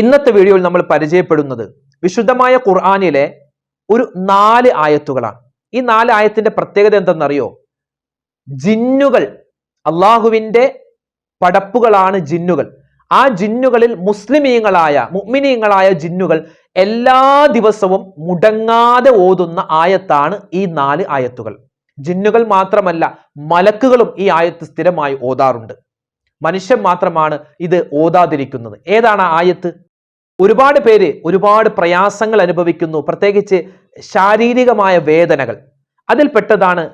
ഇന്നത്തെ വീഡിയോയിൽ നമ്മൾ പരിചയപ്പെടുന്നത് വിശുദ്ധമായ ഖുർആാനിലെ ഒരു നാല് ആയത്തുകളാണ്. ഈ നാല് ആയത്തിന്റെ പ്രത്യേകത എന്തെന്നറിയോ? ജിന്നുകൾ അള്ളാഹുവിന്റെ പടപ്പുകളാണ് ജിന്നുകൾ. ആ ജിന്നുകളിൽ മുസ്ലിമീങ്ങളായ മുഅ്മിനീങ്ങളായ ജിന്നുകൾ എല്ലാ ദിവസവും മുടങ്ങാതെ ഓതുന്ന ആയത്താണ് ഈ നാല് ആയത്തുകൾ. ജിന്നുകൾ മാത്രമല്ല മലക്കുകളും ഈ ആയത്ത് സ്ഥിരമായി ഓതാറുണ്ട്. മനുഷ്യൻ മാത്രമാണ് ഇത് ഓതാതിരിക്കുന്നത്. ഏതാണ് ആയത്ത്? ഒരുപാട് പേര് ഒരുപാട് പ്രയാസങ്ങൾ അനുഭവിക്കുന്നു. പ്രത്യേകിച്ച് ശാരീരികമായ വേദനകൾ. അതിൽ പെട്ടതാണ്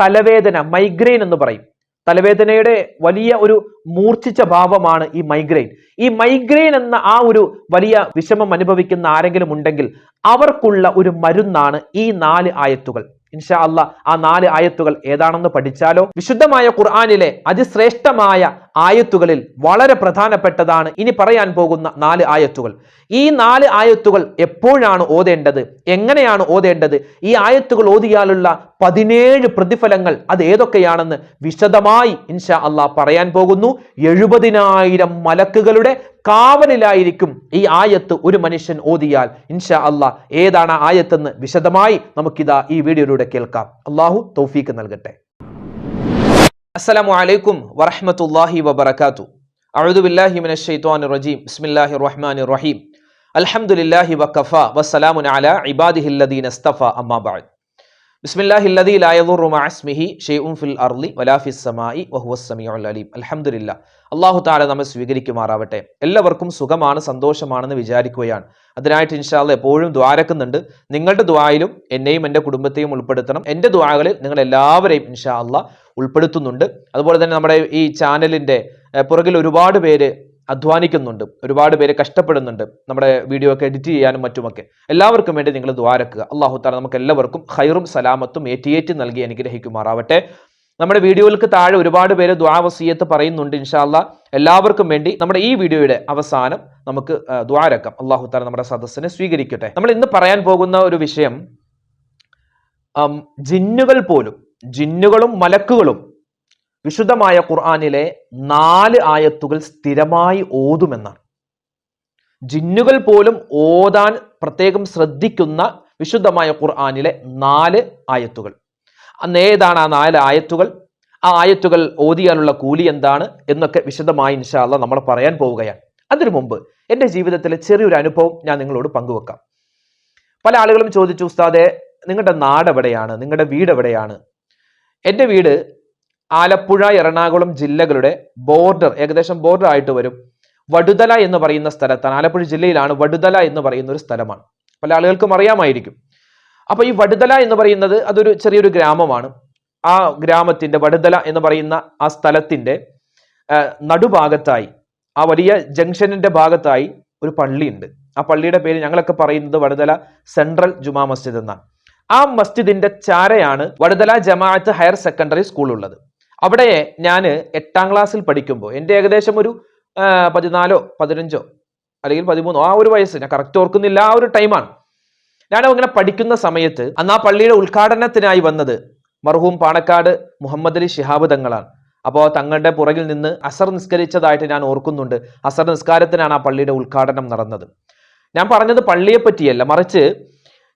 തലവേദന മൈഗ്രെയിൻ എന്ന് പറയും. തലവേദനയുടെ വലിയ ഒരു മൂർച്ഛിച്ച ഭാവമാണ് ഈ മൈഗ്രെയിൻ ഈ മൈഗ്രെയിൻ എന്ന ആ ഒരു വലിയ വിഷമം അനുഭവിക്കുന്ന ആരെങ്കിലും ഉണ്ടെങ്കിൽ അവർക്കുള്ള ഒരു മരുന്നാണ് ഈ നാല് ആയത്തുകൾ. ഇൻഷാ അല്ല ആ നാല് ആയത്തുകൾ ഏതാണെന്ന് പഠിച്ചാലോ? വിശുദ്ധമായ ഖുർആാനിലെ അതിശ്രേഷ്ഠമായ ആയത്തുകളിൽ വളരെ പ്രധാനപ്പെട്ടതാണ് ഇനി പറയാൻ പോകുന്ന നാല് ആയത്തുകൾ. ഈ നാല് ആയത്തുകൾ എപ്പോഴാണ് ഓതേണ്ടത്? എങ്ങനെയാണ് ഓതേണ്ടത്? ഈ ആയത്തുകൾ ഓതിയാലുള്ള പതിനേഴ് പ്രതിഫലങ്ങൾ അത് ഏതൊക്കെയാണെന്ന് വിശദമായി ഇൻഷാ അള്ളാഹ് പറയാൻ പോകുന്നു. എഴുപതിനായിരം മലക്കുകളുടെ കാവലിലായിരിക്കും ഈ ആയത്ത് ഒരു മനുഷ്യൻ ഓതിയാൽ. ഇൻഷാ അല്ല ഏതാണ് ആയത്തെന്ന് വിശദമായി നമുക്കിതാ ഈ വീഡിയോയിലൂടെ കേൾക്കാം. അള്ളാഹു തൗഫീക്ക് നൽകട്ടെ. അസ്സലാമു അലൈക്കും വറഹമത്തല്ലാഹി വബർക്കാത്തു അഴുദുബില്ലാഹിമിൻ റജീം റഹീം അൽഹംദുലില്ലാഹി വഖഫ മഅസ്മിഹി ഫിൽ അർളി വലാ അലീം. അൽഹംദുലില്ലാഹ്. അള്ളാഹു താല നമ്മെ സ്വീകരിക്കുമാറാവട്ടെ. എല്ലാവർക്കും സുഖമാണ് സന്തോഷമാണെന്ന് വിചാരിക്കുകയാണ്. അതിനായിട്ട് ഇൻഷാല്ല എപ്പോഴും ദ്വാരക്കുന്നുണ്ട് നിങ്ങളുടെ ദ്വായിലും എന്നെയും എന്റെ കുടുംബത്തെയും ഉൾപ്പെടുത്തണം. എന്റെ ദ്വാകളിൽ നിങ്ങൾ എല്ലാവരെയും ഇൻഷാ അല്ല ഉൾപ്പെടുത്തുന്നുണ്ട്. അതുപോലെ തന്നെ നമ്മുടെ ഈ ചാനലിന്റെ പുറകിൽ ഒരുപാട് പേര് അധ്വാനിക്കുന്നുണ്ട്. ഒരുപാട് പേര് കഷ്ടപ്പെടുന്നുണ്ട് നമ്മുടെ വീഡിയോ ഒക്കെ എഡിറ്റ് ചെയ്യാനും മറ്റുമൊക്കെ. എല്ലാവർക്കും വേണ്ടി നിങ്ങൾ ദ്വാരക്കുക അള്ളാഹു താല നമുക്ക് എല്ലാവർക്കും ഹൈറും സലാമത്തും ഏറ്റിയേറ്റ് നൽകി അനുഗ്രഹിക്കുമാറാവട്ടെ. നമ്മുടെ വീഡിയോകൾക്ക് താഴെ ഒരുപാട് പേര് ദ്വാവസീയത്ത് പറയുന്നുണ്ട് ഇൻഷാല്ല എല്ലാവർക്കും വേണ്ടി നമ്മുടെ ഈ വീഡിയോയുടെ അവസാനം നമുക്ക് ദ്വാരക്കം അള്ളാഹു താല നമ്മുടെ സദസ്സിനെ സ്വീകരിക്കട്ടെ. നമ്മൾ ഇന്ന് പറയാൻ പോകുന്ന ഒരു വിഷയം ജിന്നുകൾ പോലും ജിന്നുകളും മലക്കുകളും വിശുദ്ധമായ ഖുർആാനിലെ നാല് ആയത്തുകൾ സ്ഥിരമായി ഓതുമെന്നാണ്. ജിന്നുകൾ പോലും ഓതാൻ പ്രത്യേകം ശ്രദ്ധിക്കുന്ന വിശുദ്ധമായ ഖുർആാനിലെ നാല് ആയത്തുകൾ. അന്ന് ഏതാണ് ആ നാല് ആയത്തുകൾ? ആ ആയത്തുകൾ ഓതിയാനുള്ള കൂലി എന്താണ്? എന്നൊക്കെ വിശദമായി ഇൻഷാല്ല നമ്മൾ പറയാൻ പോവുകയാണ്. അതിനു മുമ്പ് എന്റെ ജീവിതത്തിലെ ചെറിയൊരു അനുഭവം ഞാൻ നിങ്ങളോട് പങ്കുവെക്കാം. പല ആളുകളും ചോദിച്ചു ഉസ്താദെ നിങ്ങളുടെ നാട് എവിടെയാണ് നിങ്ങളുടെ വീട് എവിടെയാണ് എന്റെ വീട് ആലപ്പുഴ എറണാകുളം ജില്ലകളുടെ ബോർഡർ ഏകദേശം ബോർഡർ ആയിട്ട് വരും. വടുതല എന്ന് പറയുന്ന സ്ഥലത്താണ്. ആലപ്പുഴ ജില്ലയിലാണ് വടുതല എന്ന് പറയുന്ന ഒരു സ്ഥലമാണ്. പല ആളുകൾക്കും അറിയാമായിരിക്കും. അപ്പൊ ഈ വടുതല എന്ന് പറയുന്നത് അതൊരു ചെറിയൊരു ഗ്രാമമാണ്. ആ ഗ്രാമത്തിന്റെ വടുതല എന്ന് പറയുന്ന ആ സ്ഥലത്തിന്റെ നടുഭാഗത്തായി ആ വലിയ ജംഗ്ഷനിന്റെ ഭാഗത്തായി ഒരു പള്ളിയുണ്ട്. ആ പള്ളിയുടെ പേര് ഞങ്ങളൊക്കെ പറയുന്നത് വടുതല സെൻട്രൽ ജുമാ മസ്ജിദ് എന്നാണ്. ആ മസ്ജിദിന്റെ ചാരയാണ് Vaduthala Jamaath higher secondary school ഉള്ളത് അവിടെ ഞാൻ എട്ടാം ക്ലാസ്സിൽ പഠിക്കുമ്പോൾ എന്റെ ഏകദേശം ഒരു പതിനാലോ പതിനഞ്ചോ അല്ലെങ്കിൽ പതിമൂന്നോ ആ ഒരു വയസ്സ് ഞാൻ കറക്റ്റ് ഓർക്കുന്നില്ല ആ ഒരു ടൈമാണ് ഞാൻ അങ്ങനെ പഠിക്കുന്ന സമയത്ത് അന്ന് ആ പള്ളിയുടെ ഉദ്ഘാടനത്തിനായി വന്നത് മർഹൂം പാണക്കാട് മുഹമ്മദ് അലി ശിഹാബ് തങ്ങളാണ്. അപ്പോൾ തങ്ങളുടെ പുറകിൽ നിന്ന് അസർ നിസ്കരിച്ചതായിട്ട് ഞാൻ ഓർക്കുന്നുണ്ട്. അസർ നിസ്കാരത്തിനാണ് ആ പള്ളിയുടെ ഉദ്ഘാടനം നടന്നത്. ഞാൻ പറഞ്ഞത് പള്ളിയെ പറ്റിയല്ല മറിച്ച്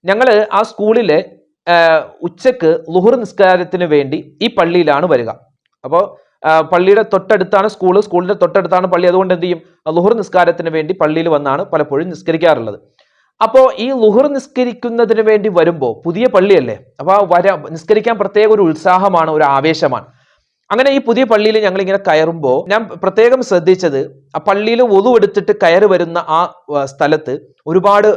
ഞങ്ങൾ ആ സ്കൂളിലെ ഉച്ചയ്ക്ക് ലുഹുർ നിസ്കാരത്തിന് വേണ്ടി ഈ പള്ളിയിലാണ് വരിക. അപ്പോൾ പള്ളിയുടെ തൊട്ടടുത്താണ് സ്കൂൾ സ്കൂളിന്റെ തൊട്ടടുത്താണ് പള്ളി. അതുകൊണ്ട് എന്ത് ചെയ്യും? ലുഹുർ നിസ്കാരത്തിന് വേണ്ടി പള്ളിയിൽ വന്നാണ് പലപ്പോഴും നിസ്കരിക്കാറുള്ളത്. അപ്പോൾ ഈ ലുഹർ നിസ്കരിക്കുന്നതിന് വേണ്ടി വരുമ്പോൾ പുതിയ പള്ളിയല്ലേ? അപ്പോൾ വര നിസ്കരിക്കാൻ പ്രത്യേക ഒരു ഉത്സാഹമാണ് ഒരു ആവേശമാണ്. അങ്ങനെ ഈ പുതിയ പള്ളിയിൽ ഞങ്ങൾ ഇങ്ങനെ കയറുമ്പോൾ ഞാൻ പ്രത്യേകം ശ്രദ്ധിച്ചത് ആ പള്ളിയിൽ ഒതുവെടുത്തിട്ട് കയറി വരുന്ന ആ സ്ഥലത്ത് ഒരുപാട്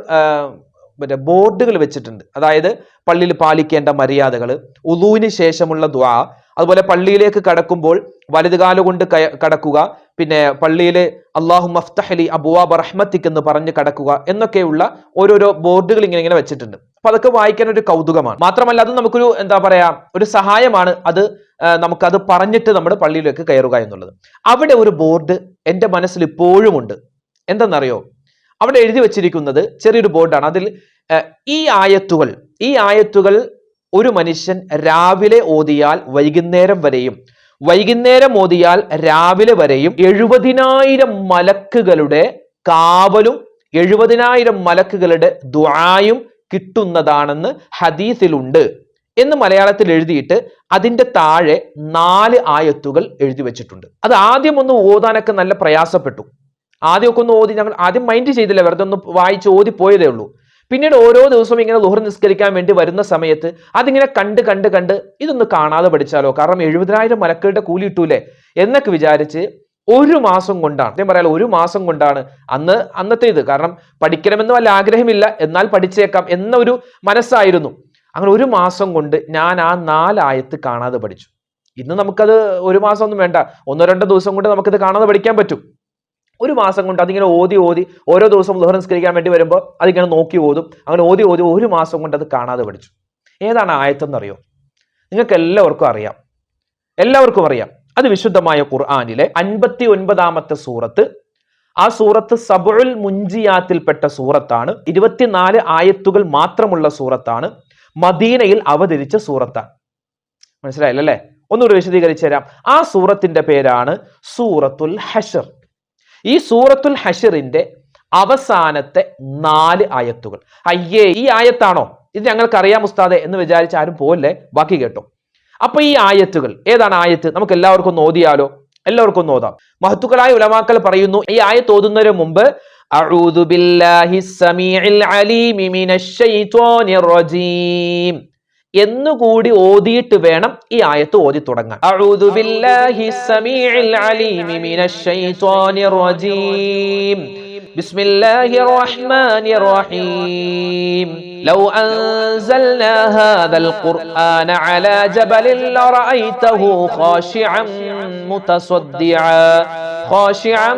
മറ്റേ ബോർഡുകൾ വെച്ചിട്ടുണ്ട്. അതായത് പള്ളിയിൽ പാലിക്കേണ്ട മര്യാദകൾ ഉദുവിന് ശേഷമുള്ള ദ്വാ അതുപോലെ പള്ളിയിലേക്ക് കടക്കുമ്പോൾ വലതുകാല കൊണ്ട് കടക്കുക പിന്നെ പള്ളിയിൽ അള്ളാഹു മഫ്തഹലി അബുവാബ് റഹ്മത്തിക്ക് എന്ന് പറഞ്ഞ് കടക്കുക എന്നൊക്കെയുള്ള ഓരോരോ ബോർഡുകൾ ഇങ്ങനെ ഇങ്ങനെ വെച്ചിട്ടുണ്ട്. അപ്പൊ അതൊക്കെ വായിക്കാൻ ഒരു കൗതുകമാണ്. മാത്രമല്ല അത് നമുക്കൊരു എന്താ പറയാ ഒരു സഹായമാണ് അത് നമുക്കത് പറഞ്ഞിട്ട് നമ്മുടെ പള്ളിയിലേക്ക് കയറുക എന്നുള്ളത്. അവിടെ ഒരു ബോർഡ് എന്റെ മനസ്സിൽ ഇപ്പോഴും ഉണ്ട്. എന്തെന്നറിയോ? അവിടെ എഴുതി വെച്ചിരിക്കുന്നത് ചെറിയൊരു ബോർഡാണ്. അതിൽ ഈ ആയത്തുകൾ ഈ ആയത്തുകൾ ഒരു മനുഷ്യൻ രാവിലെ ഓതിയാൽ വൈകുന്നേരം വരെയും വൈകുന്നേരം ഓതിയാൽ രാവിലെ വരെയും എഴുപതിനായിരം മലക്കുകളുടെ കാവലും എഴുപതിനായിരം മലക്കുകളുടെ ദ്വായും കിട്ടുന്നതാണെന്ന് ഹദീസിലുണ്ട്. എന്ന് മലയാളത്തിൽ എഴുതിയിട്ട് അതിന്റെ താഴെ നാല് ആയത്തുകൾ എഴുതി വെച്ചിട്ടുണ്ട്. അത് ആദ്യം ഒന്ന് ഓതാനൊക്കെ നല്ല പ്രയാസപ്പെട്ടു. ആദ്യമൊക്കെ ഒന്ന് ഓതി ഞങ്ങൾ ആദ്യം മൈൻഡ് ചെയ്തില്ല വെറുതെ ഒന്ന് വായിച്ച് ഓതി പോയതേ ഉള്ളൂ. പിന്നീട് ഓരോ ദിവസവും ഇങ്ങനെ ലുഹർ നിസ്കരിക്കാൻ വേണ്ടി വരുന്ന സമയത്ത് അതിങ്ങനെ കണ്ട് കണ്ട് കണ്ട് ഇതൊന്ന് കാണാതെ പഠിച്ചാലോ? കാരണം എഴുപതിനായിരം മലക്കളുടെ കൂലി കിട്ടൂലേ? എന്നൊക്കെ വിചാരിച്ച് ഒരു മാസം കൊണ്ടാണ്. ഞാൻ പറയാലോ ഒരു മാസം കൊണ്ടാണ് അന്ന് അന്നത്തെ ഇത് കാരണം പഠിക്കണമെന്ന് വല്ല ആഗ്രഹമില്ല എന്നാൽ പഠിച്ചേക്കാം എന്ന ഒരു മനസ്സായിരുന്നു. അങ്ങനെ ഒരു മാസം കൊണ്ട് ഞാൻ ആ നാലായത്ത് കാണാതെ പഠിച്ചു. ഇന്ന് നമുക്കത് ഒരു മാസം ഒന്നും വേണ്ട. ഒന്നോ രണ്ടോ ദിവസം കൊണ്ട് നമുക്കിത് കാണാതെ പഠിക്കാൻ പറ്റും. ഒരു മാസം കൊണ്ട് അതിങ്ങനെ ഓതി ഓതി ഓരോ ദിവസം ദുഹർ നിസ്കരിക്കാൻ വേണ്ടി വരുമ്പോൾ അതിങ്ങനെ നോക്കി ഓതും. അങ്ങനെ ഓതി ഓതി ഒരു മാസം കൊണ്ട് അത് കാണാതെ പഠിച്ചു. ഏതാണ് ആയത്തെന്നറിയോ നിങ്ങൾക്ക് എല്ലാവർക്കും അറിയാം. എല്ലാവർക്കും അറിയാം. അത് വിശുദ്ധമായ ഖുർആാനിലെ അൻപത്തി ഒൻപതാമത്തെ സൂറത്ത്. ആ സൂറത്ത് സബുൽ മുഞ്ചിയാത്തിൽപ്പെട്ട സൂറത്താണ്. ഇരുപത്തിനാല് ആയത്തുകൾ മാത്രമുള്ള സൂറത്താണ്. മദീനയിൽ അവതരിച്ച സൂറത്താണ്. മനസ്സിലായില്ലല്ലേ? ഒന്നുകൂടി വിശദീകരിച്ചു തരാം. ആ സൂറത്തിന്റെ പേരാണ് സൂറത്തുൽ ഹഷർ. ഈ സൂറത്തുൽ ഹഷറിന്റെ അവസാനത്തെ നാല് ആയത്തുകൾ. അയ്യേ ഈ ആയത്താണോ? ഇത് ഞങ്ങൾക്കറിയാം ഉസ്താദെ എന്ന് വിചാരിച്ച് ആരും പോലെ ബാക്കി കേട്ടോ. അപ്പൊ ഈ ആയത്തുകൾ ഏതാണ് ആയത്ത്? നമുക്ക് എല്ലാവർക്കും ഒന്ന് ഓതിയാലോ? എല്ലാവർക്കും ഒന്ന് ഓതാം. മഹത്തുക്കളായ ഉലമാക്കൾ പറയുന്നു ഈ ആയത്ത് ഓതുന്നതിന് മുമ്പ് അഊദു ബില്ലാഹി സമീഇൽ എന്നുകൂടി ഓതിയിട്ട് വേണം ഈ ആയത്ത് ഓതി തുടങ്ങാൻ. അഊദു ബില്ലാഹി സമീഇൽ അലീമി മിനശ് ശൈത്വാനിർ റജീം. بسم الله الرحمن الرحيم لو أنزلنا هذا القرآن على جبل لرأيته خاشعا متصدعا خاشعا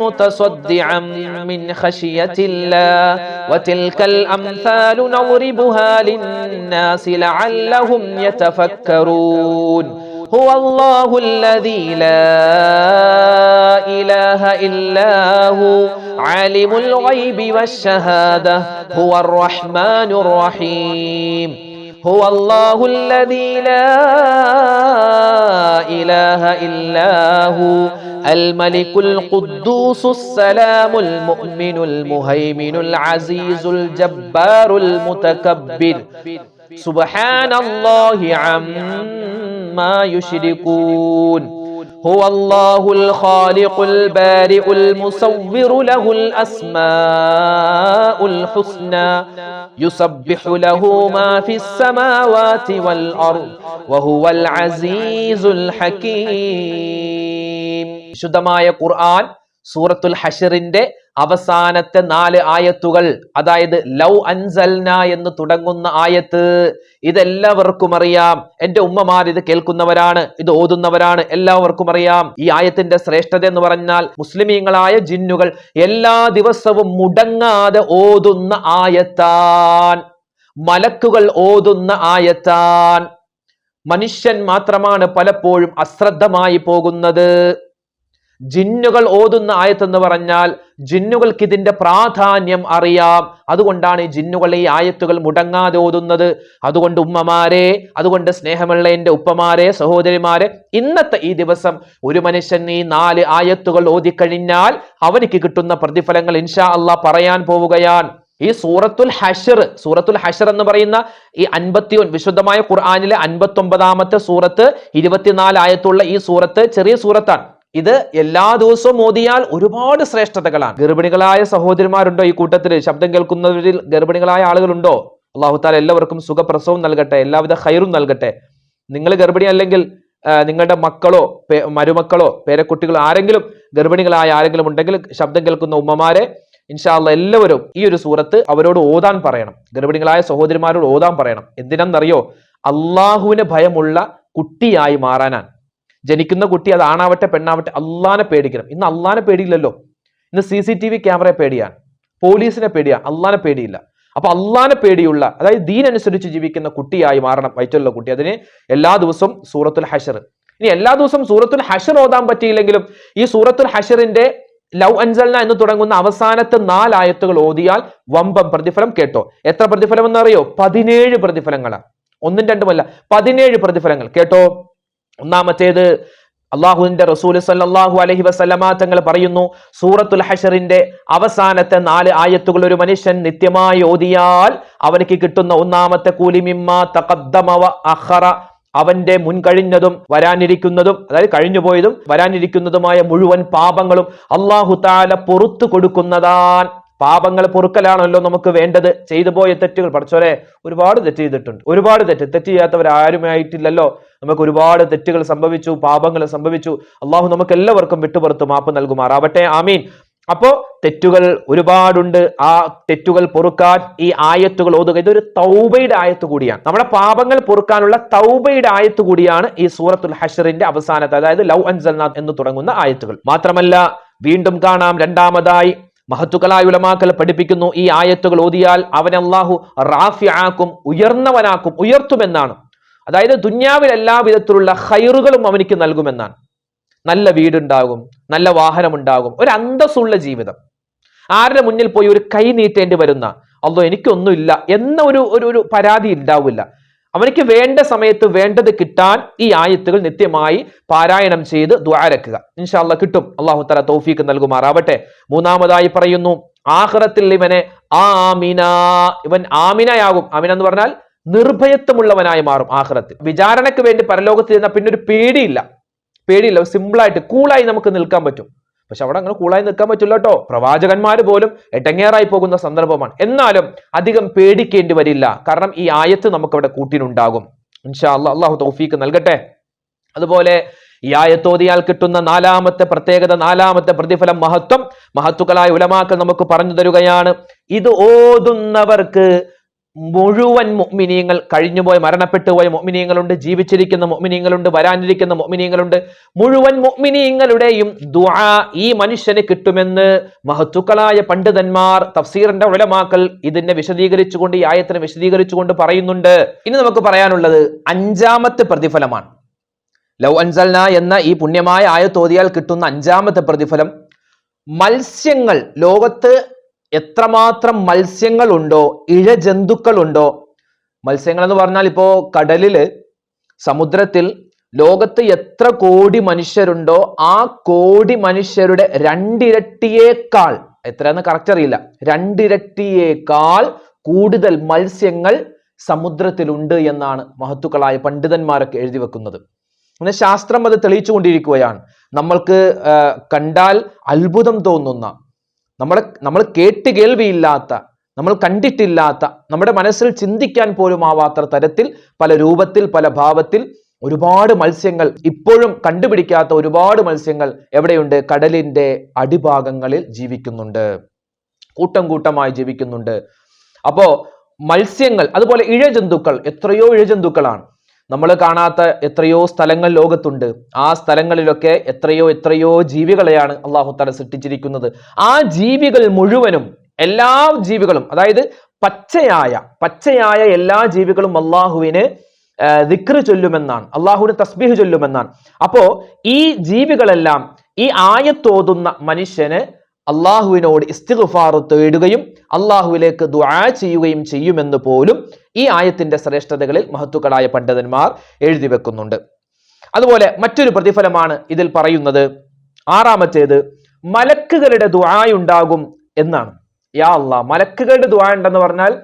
متصدعا من خشية الله وتلك الأمثال نضربها للناس لعلهم يتفكرون هو الله الذي لا إله إلا هو. عالم الغيب والشهادة. هو الرحمن الرحيم. هو الله الذي لا إله إلا هو. الملك القدوس السلام المؤمن المهيمن العزيز الجبار المتكبر. سبحان الله عما يشركون هو الله الخالق البارئ المصور له الأسماء الحسنى يسبح له ما في السماوات والأرض وهو العزيز الحكيم ശുദ്ധമായ ഖുർആൻ സൂറത്തുൽ ഹഷറിന്റെ അവസാനത്തെ നാല് ആയത്തുകൾ അതായത് ലൗ അൻസൽന എന്ന് തുടങ്ങുന്ന ആയത്ത് ഇതെല്ലാവർക്കും അറിയാം. എന്റെ ഉമ്മമാർ ഇത് കേൾക്കുന്നവരാണ് ഇത് ഓതുന്നവരാണ് എല്ലാവർക്കും അറിയാം. ഈ ആയത്തിന്റെ ശ്രേഷ്ഠത എന്ന് പറഞ്ഞാൽ മുസ്ലിമീങ്ങളായ ജിന്നുകൾ എല്ലാ ദിവസവും മുടങ്ങാതെ ഓതുന്ന ആയത്താൻ മലക്കുകൾ ഓതുന്ന ആയത്താൻ. മനുഷ്യൻ മാത്രമാണ് പലപ്പോഴും അശ്രദ്ധമായി പോകുന്നത്. ജിന്നുകൾ ഓതുന്ന ആയത്തെന്ന് പറഞ്ഞാൽ ജിന്നുകൾക്ക് ഇതിന്റെ പ്രാധാന്യം അറിയാം. അതുകൊണ്ടാണ് ജിന്നുകൾ ഈ ആയത്തുകൾ മുടങ്ങാതെ ഓതുന്നത്. അതുകൊണ്ട് ഉമ്മമാരെ അതുകൊണ്ട് സ്നേഹമുള്ള എന്റെ ഉപ്പമാരെ സഹോദരിമാരെ ഇന്നത്തെ ഈ ദിവസം ഒരു മനുഷ്യൻ ഈ നാല് ആയത്തുകൾ ഓതിക്കഴിഞ്ഞാൽ അവനിക്ക് കിട്ടുന്ന പ്രതിഫലങ്ങൾ ഇൻഷാ അള്ളാഹ് പറയാൻ പോവുകയാണ്. ഈ സൂറത്തുൽ ഹഷർ സൂറത്തുൽ ഹഷർ എന്ന് പറയുന്ന ഈ അൻപത്തി വിശുദ്ധമായ ഖുർആാനിലെ അൻപത്തി ഒമ്പതാമത്തെ സൂറത്ത് ഇരുപത്തിനാല് ആയത്തുള്ള ഈ സൂറത്ത് ചെറിയ സൂറത്താണ്. ഇത് എല്ലാ ദിവസവും ഓതിയാൽ ഒരുപാട് ശ്രേഷ്ഠതകളാണ്. ഗർഭിണികളായ സഹോദരിമാരുണ്ടോ ഈ കൂട്ടത്തിൽ ശബ്ദം കേൾക്കുന്നവരിൽ ഗർഭിണികളായ ആളുകളുണ്ടോ? അള്ളാഹു താല എല്ലാവർക്കും സുഖപ്രസവം നൽകട്ടെ എല്ലാവിധ ഹൈറും നൽകട്ടെ. നിങ്ങൾ ഗർഭിണി അല്ലെങ്കിൽ നിങ്ങളുടെ മക്കളോ മരുമക്കളോ പേരക്കുട്ടികളോ ആരെങ്കിലും ഗർഭിണികളായ ആരെങ്കിലും ഉണ്ടെങ്കിൽ ശബ്ദം കേൾക്കുന്ന ഉമ്മമാരെ ഇൻഷാല്ല എല്ലാവരും ഈ ഒരു സൂറത്ത് അവരോട് ഓതാൻ പറയണം. ഗർഭിണികളായ സഹോദരിമാരോട് ഓതാൻ പറയണം. എന്തിനാണെന്നറിയോ അള്ളാഹുവിന് ഭയമുള്ള കുട്ടിയായി മാറാനാണ്. ജനിക്കുന്ന കുട്ടി അത് ആണാവട്ടെ പെണ്ണാവട്ടെ അള്ളാനെ പേടിക്കണം. ഇന്ന് അള്ളാനെ പേടിയില്ലല്ലോ. ഇന്ന് സി സി ടി വി ക്യാമറയെ പേടിയാണ്. പോലീസിനെ പേടിയാണ് അള്ളാനെ പേടിയില്ല. അപ്പൊ അള്ളാനെ പേടിയുള്ള അതായത് ദീനനുസരിച്ച് ജീവിക്കുന്ന കുട്ടിയായി മാറണം വയറ്റുള്ള കുട്ടി. അതിന് എല്ലാ ദിവസവും സൂറത്തുൽ ഹഷർ. ഇനി എല്ലാ ദിവസവും സൂറത്തുൽ ഹഷർ ഓതാൻ പറ്റിയില്ലെങ്കിലും ഈ സൂറത്തുൽ ഹഷറിന്റെ ലൗ അൻസൽന എന്ന് തുടങ്ങുന്ന അവസാനത്തെ നാലായത്തുകൾ ഓതിയാൽ വമ്പം പ്രതിഫലം കേട്ടോ. എത്ര പ്രതിഫലം എന്നറിയോ? പതിനേഴ് പ്രതിഫലങ്ങളാണ് ഒന്നും രണ്ടുമല്ല പതിനേഴ് പ്രതിഫലങ്ങൾ. കേട്ടോ? ഒന്നാമത്തേത് അള്ളാഹുവിന്റെ റസൂൽ സല്ലാഹു അലഹി വസ്ലമ തങ്ങൾ പറയുന്നു സൂറത്തുൽ ഹഷറിന്റെ അവസാനത്തെ നാല് ആയത്തുകൾ ഒരു മനുഷ്യൻ നിത്യമായി ഓതിയാൽ അവനക്ക് കിട്ടുന്ന ഒന്നാമത്തെ കൂലിമിമ്മ തകദ്ദമവ അഹറ അവന്റെ മുൻകഴിഞ്ഞതും വരാനിരിക്കുന്നതും അതായത് കഴിഞ്ഞുപോയതും വരാനിരിക്കുന്നതുമായ മുഴുവൻ പാപങ്ങളും അള്ളാഹു താല പൊറത്തു കൊടുക്കുന്നതാൻ. പാപങ്ങൾ പൊറുക്കലാണല്ലോ നമുക്ക് വേണ്ടത്. ചെയ്തു പോയ തെറ്റുകൾ പഠിച്ചോരെ ഒരുപാട് തെറ്റ് ചെയ്തിട്ടുണ്ട്. ഒരുപാട് തെറ്റ്. തെറ്റ് ചെയ്യാത്തവർ ആരുമായിട്ടില്ലല്ലോ നമുക്ക് ഒരുപാട് തെറ്റുകൾ സംഭവിച്ചു പാപങ്ങൾ സംഭവിച്ചു. അള്ളാഹു നമുക്ക് എല്ലാവർക്കും വിട്ടുപുറത്ത് മാപ്പ് നൽകുമാറാവട്ടെ. ആമീൻ. അപ്പോ തെറ്റുകൾ ഒരുപാടുണ്ട്. ആ തെറ്റുകൾ പൊറുക്കാൻ ഈ ആയത്തുകൾ ഓതുക ഇതൊരു തൗബയുടെ ആയത്ത് കൂടിയാണ്. നമ്മുടെ പാപങ്ങൾ പൊറുക്കാനുള്ള തൗബയുടെ ആയത്ത് കൂടിയാണ് ഈ സൂറത്തുൽ ഹഷറിന്റെ അവസാനത്തെ അതായത് ലവ് അൻസൽനാഥ് എന്ന് തുടങ്ങുന്ന ആയത്തുകൾ. മാത്രമല്ല വീണ്ടും കാണാം രണ്ടാമതായി മഹത്തുക്കളായ ഉലമാക്കൾ പഠിപ്പിക്കുന്നു ഈ ആയത്തുകൾ ഓതിയാൽ അവൻ അള്ളാഹു റാഫിയാക്കും ഉയർന്നവനാക്കും ഉയർത്തുമെന്നാണ്. അതായത് ദുന്യാവിൽ എല്ലാ വിധത്തിലുള്ള ഹൈറുകളും അവനിക്ക് നൽകുമെന്നാണ്. നല്ല വീടുണ്ടാകും നല്ല വാഹനമുണ്ടാകും ഒരു അന്തസ്സുള്ള ജീവിതം. ആരുടെ മുന്നിൽ പോയി ഒരു കൈ നീട്ടേണ്ടി വരുന്ന? അല്ലോ എനിക്കൊന്നുമില്ല എന്ന ഒരു ഒരു പരാതി ഉണ്ടാവില്ല. അവനിക്ക് വേണ്ട സമയത്ത് വേണ്ടത് കിട്ടാൻ ഈ ആയത്തുകൾ നിത്യമായി പാരായണം ചെയ്ത് ദ്വാരക്കുക ഇൻഷാല്ല കിട്ടും. അള്ളാഹു തല തോഫീക്ക് നൽകുമാറാവട്ടെ. മൂന്നാമതായി പറയുന്നു ആഹ്റത്തിൽ ഇവനെ ആമിന ഇവൻ ആമിനയാകും. ആമിന എന്ന് പറഞ്ഞാൽ നിർഭയത്വമുള്ളവനായി മാറും ആഹ്റത്ത് വിചാരണയ്ക്ക് വേണ്ടി പരലോകത്ത് ചെന്നാൽ പിന്നെ ഒരു പേടിയില്ല. പേടിയില്ല സിമ്പിളായിട്ട് കൂളായി നമുക്ക് നിൽക്കാൻ പറ്റും. പക്ഷെ അവിടെ അങ്ങനെ കൂളായി നിൽക്കാൻ പറ്റില്ല കേട്ടോ. പ്രവാചകന്മാർ പോലും എട്ടങ്ങേറായി പോകുന്ന സന്ദർഭമാണ്. എന്നാലും അധികം പേടിക്കേണ്ടി വരില്ല. കാരണം ഈ ആയത്ത് നമുക്ക് അവിടെ കൂട്ടിനുണ്ടാകും. ഇൻഷാ അല്ലാ അള്ളാഹു തൗഫീക്ക് നൽകട്ടെ. അതുപോലെ ഈ ആയത്തോതിയാൽ കിട്ടുന്ന നാലാമത്തെ പ്രത്യേകത നാലാമത്തെ പ്രതിഫലം മഹത്വം. മഹത്തുക്കളായ ഉലമാക്കൾ നമുക്ക് പറഞ്ഞു തരുകയാണ്. ഇത് ഓതുന്നവർക്ക് മുഴുവൻ മുഗ്മിനീയങ്ങൾ കഴിഞ്ഞുപോയ മരണപ്പെട്ടുപോയ പോയ മുഅ്മിനീങ്ങളുണ്ട് ജീവിച്ചിരിക്കുന്ന മുഗ്മിനീയങ്ങളുണ്ട് വരാനിരിക്കുന്ന മുഗ്മിനീയങ്ങളുണ്ട് മുഴുവൻ മുഅ്മിനീങ്ങളുടെയും ദുആ ഈ മനുഷ്യന് കിട്ടുമെന്ന് മഹത്തുക്കളായ പണ്ഡിതന്മാർ തഫ്സീറിന്റെ ഉലമാക്കൽ ഇതിനെ വിശദീകരിച്ചുകൊണ്ട് ഈ ആയത്തിനെ വിശദീകരിച്ചുകൊണ്ട് പറയുന്നുണ്ട്. ഇനി നമുക്ക് പറയാനുള്ളത് അഞ്ചാമത്തെ പ്രതിഫലമാണ്. ലൗ അൻസൽന എന്ന ഈ പുണ്യമായ ആയത്തോതിയാൽ കിട്ടുന്ന അഞ്ചാമത്തെ പ്രതിഫലം മത്സ്യങ്ങൾ ലോകത്ത് എത്രമാത്രം മത്സ്യങ്ങളുണ്ടോ ഉണ്ടോ ജന്തുക്കളുണ്ടോ ഉണ്ടോ മത്സ്യങ്ങൾ എന്ന് പറഞ്ഞാൽ ഇപ്പോ കടലിൽ സമുദ്രത്തിൽ ലോകത്ത് എത്ര കോടി മനുഷ്യരുണ്ടോ ആ കോടി മനുഷ്യരുടെ രണ്ടിരട്ടിയേക്കാൾ എത്രയെന്ന് കറക്റ്റ് അറിയില്ല രണ്ടിരട്ടിയേക്കാൾ കൂടുതൽ മത്സ്യങ്ങൾ സമുദ്രത്തിലുണ്ട് എന്നാണ് മഹത്തുക്കളായ പണ്ഡിതന്മാരൊക്കെ എഴുതി വെക്കുന്നത്. അങ്ങനെ ശാസ്ത്രം അത് തെളിയിച്ചുകൊണ്ടിരിക്കുകയാണ്. നമ്മൾക്ക് കണ്ടാൽ അത്ഭുതം തോന്നുന്ന നമ്മളെ നമ്മൾ കേട്ട് കേൾവിയില്ലാത്ത നമ്മൾ കണ്ടിട്ടില്ലാത്ത നമ്മുടെ മനസ്സിൽ ചിന്തിക്കാൻ പോലും ആവാത്ത തരത്തിൽ പല രൂപത്തിൽ പല ഭാവത്തിൽ ഒരുപാട് മത്സ്യങ്ങൾ ഇപ്പോഴും കണ്ടുപിടിക്കാത്ത ഒരുപാട് മത്സ്യങ്ങൾ എവിടെയുണ്ട്? കടലിന്റെ അടിഭാഗങ്ങളിൽ ജീവിക്കുന്നുണ്ട്. കൂട്ടം കൂട്ടമായി ജീവിക്കുന്നുണ്ട്. അപ്പോ മത്സ്യങ്ങൾ അതുപോലെ ഇഴജന്തുക്കൾ എത്രയോ ഇഴജന്തുക്കളാണ്. നമ്മൾ കാണാത്ത എത്രയോ സ്ഥലങ്ങൾ ലോകത്തുണ്ട്. ആ സ്ഥലങ്ങളിലൊക്കെ എത്രയോ എത്രയോ ജീവികളെയാണ് അള്ളാഹു തല സൃഷ്ടിച്ചിരിക്കുന്നത്. ആ ജീവികൾ മുഴുവനും എല്ലാ ജീവികളും അതായത് പച്ചയായ പച്ചയായ എല്ലാ ജീവികളും അള്ളാഹുവിന് ദിക്റ് ചൊല്ലുമെന്നാണ് അള്ളാഹുവിന് തസ്ബീഹ് ചൊല്ലുമെന്നാണ്. അപ്പോ ഈ ജീവികളെല്ലാം ഈ ആയത്തോതുന്ന മനുഷ്യന് അള്ളാഹുവിനോട് ഇസ്തിഗ്ഫാർ തേടുകയും അള്ളാഹുവിലേക്ക് ദുആ ചെയ്യുകയും ചെയ്യുമെന്ന് പോലും ഈ ആയത്തിന്റെ ശ്രേഷ്ഠതകളിൽ മഹത്തുക്കളായ പണ്ഡിതന്മാർ എഴുതി വെക്കുന്നുണ്ട്. അതുപോലെ മറ്റൊരു പ്രതിഫലമാണ് ഇതിൽ പറയുന്നത്. ആറാമത്തേത് മലക്കുകളുടെ ദുആയുണ്ടാകും എന്നാണ്. യാ അള്ളാ മലക്കുകളുടെ ദുആ ഉണ്ടെന്ന് പറഞ്ഞാൽ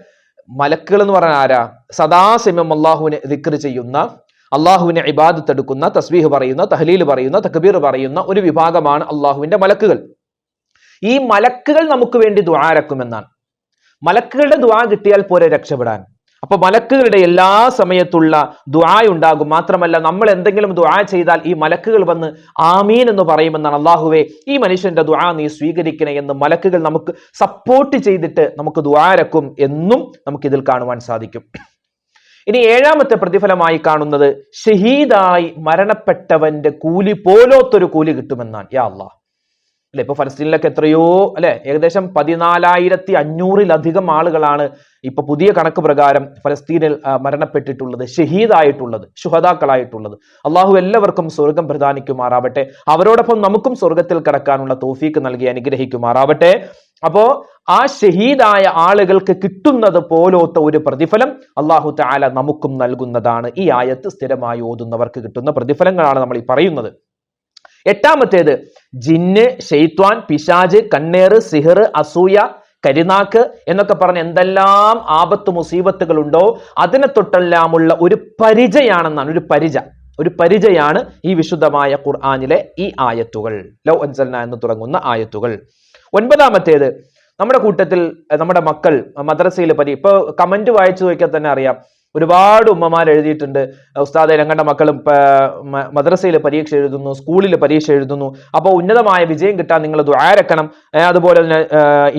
മലക്കുകൾ എന്ന് പറഞ്ഞാൽ ആരാ? സദാസമയം അള്ളാഹുവിനെ ദിക്ർ ചെയ്യുന്ന അള്ളാഹുവിനെ ഇബാദത്തെടുക്കുന്ന തസ്ബീഹ് പറയുന്ന തഹലീൽ പറയുന്ന തക്ബീർ പറയുന്ന ഒരു വിഭാഗമാണ് അള്ളാഹുവിന്റെ മലക്കുകൾ. ഈ മലക്കുകൾ നമുക്ക് വേണ്ടി ദ്വാരക്കുമെന്നാണ് മലക്കുകളുടെ ദ്വാ കിട്ടിയാൽ പോരെ രക്ഷപ്പെടാൻ. അപ്പൊ മലക്കുകളുടെ എല്ലാ സമയത്തുള്ള ദ്വായ ഉണ്ടാകും. മാത്രമല്ല നമ്മൾ എന്തെങ്കിലും ദ്വാ ചെയ്താൽ ഈ മലക്കുകൾ വന്ന് ആമീൻ എന്ന് പറയുമെന്നാണ് അള്ളാഹുവെ ഈ മനുഷ്യന്റെ ദ്വാ നീ സ്വീകരിക്കണേ എന്ന് മലക്കുകൾ നമുക്ക് സപ്പോർട്ട് ചെയ്തിട്ട് നമുക്ക് ദ്വാരക്കും എന്നും നമുക്ക് ഇതിൽ കാണുവാൻ സാധിക്കും. ഇനി ഏഴാമത്തെ പ്രതിഫലമായി കാണുന്നത് ഷഹീദായി മരണപ്പെട്ടവന്റെ കൂലി പോലോത്തൊരു കൂലി കിട്ടുമെന്നാണ്. യാ അള്ളാഹ്. അല്ലെ? ഇപ്പൊ ഫലസ്തീനിലൊക്കെ എത്രയോ അല്ലെ? ഏകദേശം പതിനാലായിരത്തി അഞ്ഞൂറിലധികം ആളുകളാണ് ഇപ്പൊ പുതിയ കണക്ക് പ്രകാരം ഫലസ്തീനിൽ മരണപ്പെട്ടിട്ടുള്ളത് ഷഹീദായിട്ടുള്ളത് ശുഹതാക്കളായിട്ടുള്ളത് അള്ളാഹു എല്ലാവർക്കും സ്വർഗം പ്രധാനിക്കുമാറാവട്ടെ അവരോടൊപ്പം നമുക്കും സ്വർഗത്തിൽ കടക്കാനുള്ള തോഫീക്ക് നൽകി അനുഗ്രഹിക്കുമാറാവട്ടെ. അപ്പോ ആ ഷഹീദായ ആളുകൾക്ക് കിട്ടുന്നത് പോലോത്ത ഒരു പ്രതിഫലം അള്ളാഹു താല നമുക്കും നൽകുന്നതാണ്. ഈ ആയത്ത് സ്ഥിരമായി ഓതുന്നവർക്ക് കിട്ടുന്ന പ്രതിഫലങ്ങളാണ് നമ്മൾ ഈ പറയുന്നത്. എട്ടാമത്തേത് ജിന്ന് ഷെയ്ത്വാൻ പിശാജ് കണ്ണേറ് സിഹർ അസൂയ കരിനാക്ക് എന്നൊക്കെ പറഞ്ഞ എന്തെല്ലാം ആപത്ത് മുസീബത്തുകളുണ്ടോ അതിനെ തൊട്ടെല്ലാമുള്ള ഒരു പരിചയാണെന്നാണ് ഒരു പരിച. ഒരു പരിചയാണ് ഈ വിശുദ്ധമായ ഖുർആാനിലെ ഈ ആയത്തുകൾ. ലൗ അൻസൽന എന്ന് തുടങ്ങുന്ന ആയത്തുകൾ. ഒൻപതാമത്തേത് നമ്മുടെ കൂട്ടത്തിൽ നമ്മുടെ മക്കൾ മദ്രസയിൽ പരി ഇപ്പൊ കമന്റ് വായിച്ചു നോക്കിയാൽ തന്നെ അറിയാം. ഒരുപാട് ഉമ്മമാർ എഴുതിയിട്ടുണ്ട്. ഉസ്താദെ ഞങ്ങളുടെ മക്കളും മദ്രസയിൽ പരീക്ഷ എഴുതുന്നു സ്കൂളിൽ പരീക്ഷ എഴുതുന്നു. അപ്പോൾ ഉന്നതമായ വിജയം കിട്ടാൻ നിങ്ങൾ ദ്വാരക്കണം അതുപോലെ തന്നെ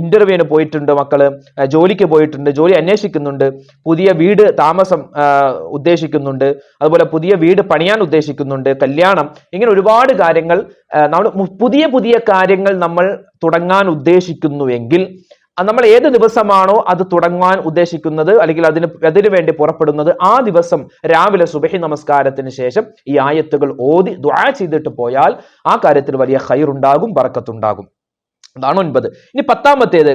ഇന്റർവ്യൂവിന് പോയിട്ടുണ്ട് മക്കൾ ജോലിക്ക് പോയിട്ടുണ്ട് ജോലി അന്വേഷിക്കുന്നുണ്ട്. പുതിയ വീട് താമസം ഉദ്ദേശിക്കുന്നുണ്ട്. അതുപോലെ പുതിയ വീട് പണിയാൻ ഉദ്ദേശിക്കുന്നുണ്ട്. കല്യാണം ഇങ്ങനെ ഒരുപാട് കാര്യങ്ങൾ നമ്മൾ പുതിയ പുതിയ കാര്യങ്ങൾ നമ്മൾ തുടങ്ങാൻ ഉദ്ദേശിക്കുന്നുവെങ്കിൽ നമ്മൾ ഏത് ദിവസമാണോ അത് തുടങ്ങാൻ ഉദ്ദേശിക്കുന്നത് അല്ലെങ്കിൽ അതിന് അതിനു വേണ്ടി പുറപ്പെടുന്നത് ആ ദിവസം രാവിലെ സുബഹി നമസ്കാരത്തിന് ശേഷം ഈ ആയത്തുകൾ ഓതി ദ്വാ ചെയ്തിട്ട് പോയാൽ ആ കാര്യത്തിൽ വലിയ ഹൈറുണ്ടാകും ബറക്കത്തുണ്ടാകും. അതാണ് ഒൻപത്. ഇനി പത്താമത്തേത്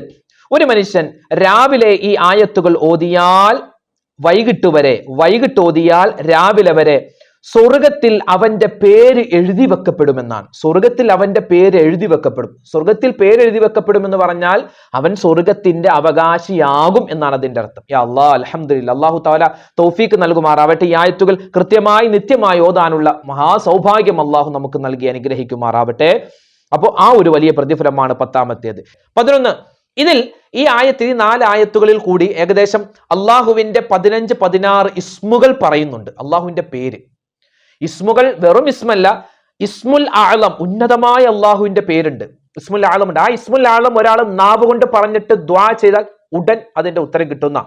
ഒരു മനുഷ്യൻ രാവിലെ ഈ ആയത്തുകൾ ഓതിയാൽ വൈകിട്ട് വരെ വൈകിട്ട് ഓതിയാൽ രാവിലെ വരെ സ്വർഗത്തിൽ അവന്റെ പേര് എഴുതി വെക്കപ്പെടുമെന്നാണ്. സ്വർഗത്തിൽ അവന്റെ പേര് എഴുതി വെക്കപ്പെടും. സ്വർഗത്തിൽ പേര് എഴുതി വെക്കപ്പെടുമെന്ന് പറഞ്ഞാൽ അവൻ സ്വർഗത്തിന്റെ അവകാശിയാകും എന്നാണ് അതിന്റെ അർത്ഥം. യാ അള്ളാഹ് അലഹമില്ല അള്ളാഹു താല തൗഫീക്ക് നൽകുമാറാവട്ടെ. ഈ ആയത്തുകൾ കൃത്യമായി നിത്യമായി ഓതാനുള്ള മഹാസൗഭാഗ്യം അള്ളാഹു നമുക്ക് നൽകി അനുഗ്രഹിക്കുമാറാവട്ടെ. അപ്പോൾ ആ ഒരു വലിയ പ്രതിഫലമാണ് പത്താമത്തേത്. പതിനൊന്ന് ഇതിൽ ഈ ആയത്തിൽ നാല് ആയത്തുകളിൽ കൂടി ഏകദേശം അള്ളാഹുവിന്റെ പതിനഞ്ച് പതിനാറ് ഇസ്മുകൾ പറയുന്നുണ്ട്. അള്ളാഹുവിന്റെ പേര്. ഇസ്മുകൾ വെറും ഇസ്മല്ല. ഇസ്മുൽ ആളം ഉന്നതമായ അള്ളാഹുവിന്റെ പേരുണ്ട്. ഇസ്മുൽ ആളം ഉണ്ട്. ആ ഇസ്മുൽ ആളം ഒരാൾ നാവ് കൊണ്ട് പറഞ്ഞിട്ട് ദ്വാ ചെയ്താൽ ഉടൻ അതിന്റെ ഉത്തരം കിട്ടുന്ന.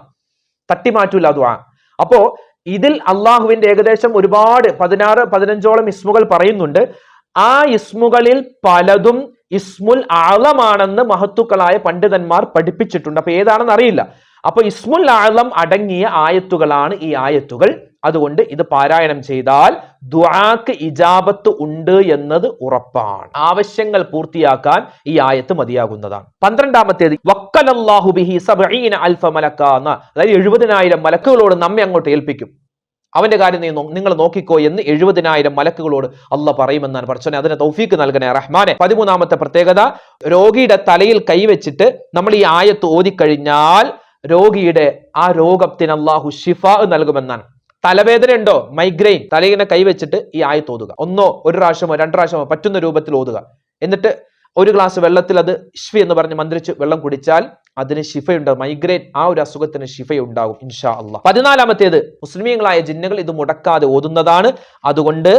തട്ടിമാറ്റൂല ദ്വാ. അപ്പോ ഇതിൽ അള്ളാഹുവിന്റെ ഏകദേശം ഒരുപാട് പതിനാറ് പതിനഞ്ചോളം ഇസ്മുകൾ പറയുന്നുണ്ട്. ആ ഇസ്മുകളിൽ പലതും ഇസ്മുൽ ആളമാണെന്ന് മഹത്തുക്കളായ പണ്ഡിതന്മാർ പഠിപ്പിച്ചിട്ടുണ്ട്. അപ്പൊ ഏതാണെന്ന് അറിയില്ല. അപ്പൊ ഇസ്മുൽ ആളം അടങ്ങിയ ആയത്തുകളാണ് ഈ ആയത്തുകൾ. അതുകൊണ്ട് ഇത് പാരായണം ചെയ്താൽ ദുആക്ക് ഇജാബത്ത് ഉണ്ട് എന്നത് ഉറപ്പാണ്. ആവശ്യങ്ങൾ പൂർത്തിയാക്കാൻ ഈ ആയത്ത് മതിയാകുന്നതാണ്. പന്ത്രണ്ടാമത്തേത് വക്കലല്ലാഹു ബിഹി സബഈന അൽഫ മലക്ക എന്ന. അതായത് എഴുപതിനായിരം മലക്കുകളോട് നമ്മെ അങ്ങോട്ട് ഏൽപ്പിക്കും. അവന്റെ കാര്യം നോ- നിങ്ങൾ നോക്കിക്കോ എന്ന് എഴുപതിനായിരം മലക്കുകളോട് അല്ല പറയുമെന്നാണ് പറഞ്ഞു അതിനെ തൗഫീക്ക് നൽകണേ റഹ്മാനെ. പതിമൂന്നാമത്തെ പ്രത്യേകത രോഗിയുടെ തലയിൽ കൈവച്ചിട്ട് നമ്മൾ ഈ ആയത്ത് ഓതിക്കഴിഞ്ഞാൽ രോഗിയുടെ ആ രോഗത്തിന് അള്ളാഹു ഷിഫ നൽകുമെന്നാണ്. തലവേദന ഉണ്ടോ മൈഗ്രെയിൻ തലയിങ്ങനെ കൈവച്ചിട്ട് ഈ ആയത്ത് ഓതുക ഒന്നോ ഒരു പ്രാവശ്യമോ രണ്ട് പ്രാവശ്യമോ പറ്റുന്ന രൂപത്തിൽ ഓതുക. എന്നിട്ട് ഒരു ഗ്ലാസ് വെള്ളത്തിൽ അത് ഇഷ്വി എന്ന് പറഞ്ഞ് മന്ത്രിച്ച് വെള്ളം കുടിച്ചാൽ അതിന് ശിഫയുണ്ട്. മൈഗ്രെയിൻ ആ ഒരു അസുഖത്തിന് ശിഫയുണ്ടാകും ഇൻഷാ അള്ളാഹ് പതിനാലാമത്തേത് മുസ്ലിമീങ്ങളായ ജിന്നുകൾ ഇത് മുടക്കാതെ ഓതുന്നതാണ്. അതുകൊണ്ട്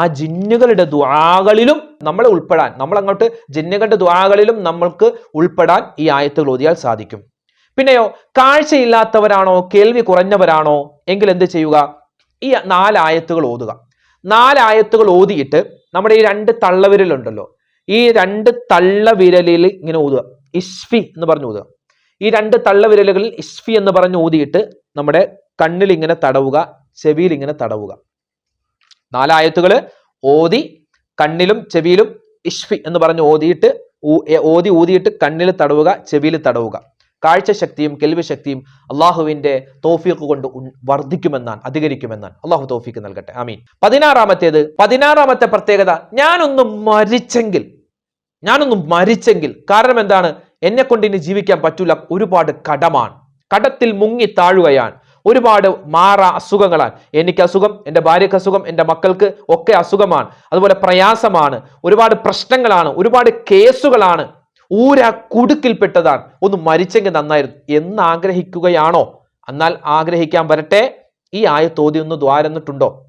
ആ ജിന്നുകളുടെ ദ്വാകളിലും നമ്മൾ ഉൾപ്പെടാൻ നമ്മൾ അങ്ങോട്ട് ജിന്നുകളുടെ ദ്വാകളിലും നമ്മൾക്ക് ഉൾപ്പെടാൻ ഈ ആയത്തുകൾ ഓതിയാൽ സാധിക്കും. പിന്നെയോ കാഴ്ചയില്ലാത്തവരാണോ കേൾവി കുറഞ്ഞവരാണോ എങ്കിൽ എന്ത് ചെയ്യുക? ഈ നാലായത്തുകൾ ഓതുക. നാലായത്തുകൾ ഓതിയിട്ട് നമ്മുടെ ഈ രണ്ട് തള്ളവിരലുണ്ടല്ലോ. ഈ രണ്ട് തള്ളവിരലിൽ ഇങ്ങനെ ഓതുക. ഇഷ്ഫി എന്ന് പറഞ്ഞു ഓതുക. ഈ രണ്ട് തള്ളവിരലുകളിൽ ഇഷ്ഫി എന്ന് പറഞ്ഞ് ഓതിയിട്ട് നമ്മുടെ കണ്ണിൽ ഇങ്ങനെ തടവുക ചെവിയിൽ ഇങ്ങനെ തടവുക. നാലായത്തുകൾ ഓതി കണ്ണിലും ചെവിയിലും ഇഷ്ഫി എന്ന് പറഞ്ഞ് ഓതിയിട്ട് ഓതി ഊതിയിട്ട് കണ്ണിൽ തടവുക ചെവിയിൽ തടവുക. കാഴ്ചശക്തിയും കേൾവി ശക്തിയും അള്ളാഹുവിന്റെ തോഫീക്ക് കൊണ്ട് വർദ്ധിക്കുമെന്നാണ് അധികരിക്കുമെന്നാണ്. അള്ളാഹു തോഫീക്ക് നൽകട്ടെ. ആമീൻ. പതിനാറാമത്തേത് പതിനാറാമത്തെ പ്രത്യേകത ഞാനൊന്ന് മരിച്ചെങ്കിൽ ഞാനൊന്ന് മരിച്ചെങ്കിൽ കാരണം എന്താണ്? എന്നെ കൊണ്ട് ഇനി ജീവിക്കാൻ പറ്റൂല ഒരുപാട് കടമാണ്. കടത്തിൽ മുങ്ങി താഴുകയാണ്. ഒരുപാട് മാറ അസുഖങ്ങളാണ്. എനിക്ക് അസുഖം എന്റെ ഭാര്യയ്ക്ക് അസുഖം എന്റെ മക്കൾക്ക് ഒക്കെ അസുഖമാണ്. അതുപോലെ പ്രയാസമാണ്. ഒരുപാട് പ്രശ്നങ്ങളാണ്. ഒരുപാട് കേസുകളാണ്. ഊര കുടുക്കിൽപ്പെട്ടതാണ്. ഒന്ന് മരിച്ചെങ്കിൽ നന്നായിരുന്നു. എന്ന് ആഗ്രഹിക്കുകയാണോ? എന്നാൽ ആഗ്രഹിക്കാൻ വരട്ടെ. ഈ ആയ തോതി ഒന്ന് ദ്വാരന്നിട്ടുണ്ടോ